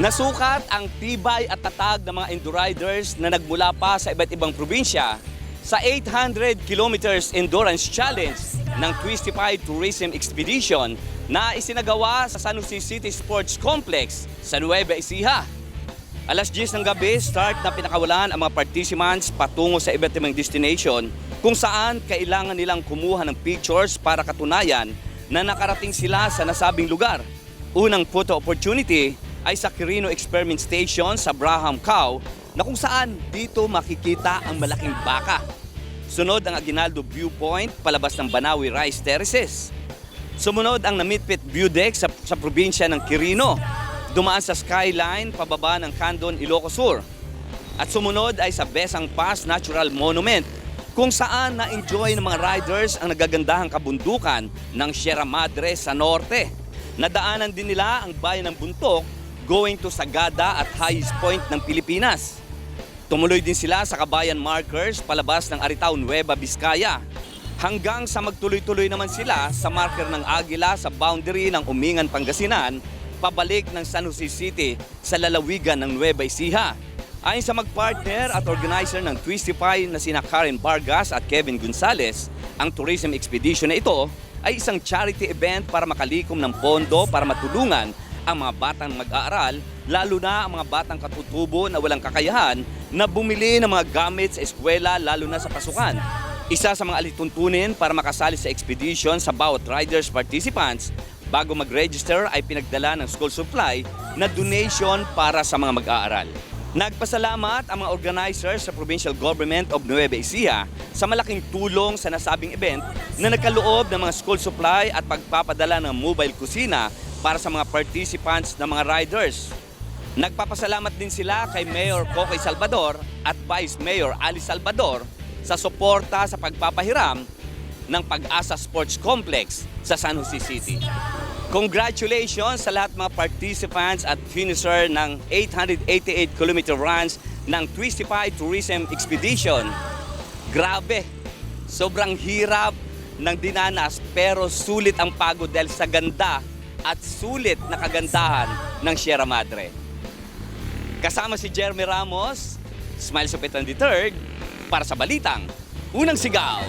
Nasukat ang tibay at tatag ng mga Enduriders na nagmula pa sa iba't ibang probinsya sa 800 kilometers endurance challenge ng Twistify Tourism Expedition na isinagawa sa San Jose City Sports Complex sa Nueva Ecija. Alas 10 ng gabi, start na pinakawalan ang mga participants patungo sa iba't ibang destination kung saan kailangan nilang kumuha ng pictures para katunayan na nakarating sila sa nasabing lugar. Unang photo opportunity ay sa Quirino Experiment Station sa Braham Cow na kung saan dito makikita ang malaking baka. Sunod ang Aguinaldo Viewpoint palabas ng Banawi Rice Terraces. Sumunod ang Namitpit View Deck sa, sa probinsya ng Quirino. Dumaan sa skyline pababa ng Candon, Ilocos Sur. At sumunod ay sa Besang Pass Natural Monument kung saan na-enjoy ng mga riders ang nagagandahang kabundukan ng Sierra Madre sa norte. Nadaanan din nila ang bayan ng Buntok going to Sagada at highest point ng Pilipinas. Tumuloy din sila sa Kabayan Markers palabas ng Aritaw, Nueva Vizcaya. Hanggang sa magtuloy-tuloy naman sila sa marker ng Agila sa boundary ng Umingan, Pangasinan, pabalik ng San Jose City sa lalawigan ng Nueva Ecija. Ayon sa magpartner at organizer ng Twistify na sina Karen Vargas at Kevin Gonzalez, ang tourism expedition na ito ay isang charity event para makalikom ng pondo para matulungan ang mga batang mag-aaral, lalo na ang mga batang katutubo na walang kakayahan na bumili ng mga gamit sa eskwela lalo na sa pasukan. Isa sa mga alituntunin para makasali sa expedition sa bawat riders participants bago mag-register ay pinagdala ng school supply na donation para sa mga mag-aaral. Nagpasalamat ang mga organizers sa Provincial Government of Nueva Ecija sa malaking tulong sa nasabing event na nagkaloob ng mga school supply at pagpapadala ng mobile kusina para sa mga participants na mga riders. Nagpapasalamat din sila kay Mayor Cocoy Salvador at Vice Mayor Ali Salvador sa suporta sa pagpapahiram ng Pag-asa Sports Complex sa San Jose City. Congratulations sa lahat mga participants at finisher ng 888 km runs ng Twistify Tourism Expedition. Grabe, sobrang hirap ng dinanas pero sulit ang pagod dahil sa ganda at sulit na kagandahan ng Sierra Madre. Kasama si Jeremy Ramos, Smile Supetan III, para sa Balitang Unang Sigaw.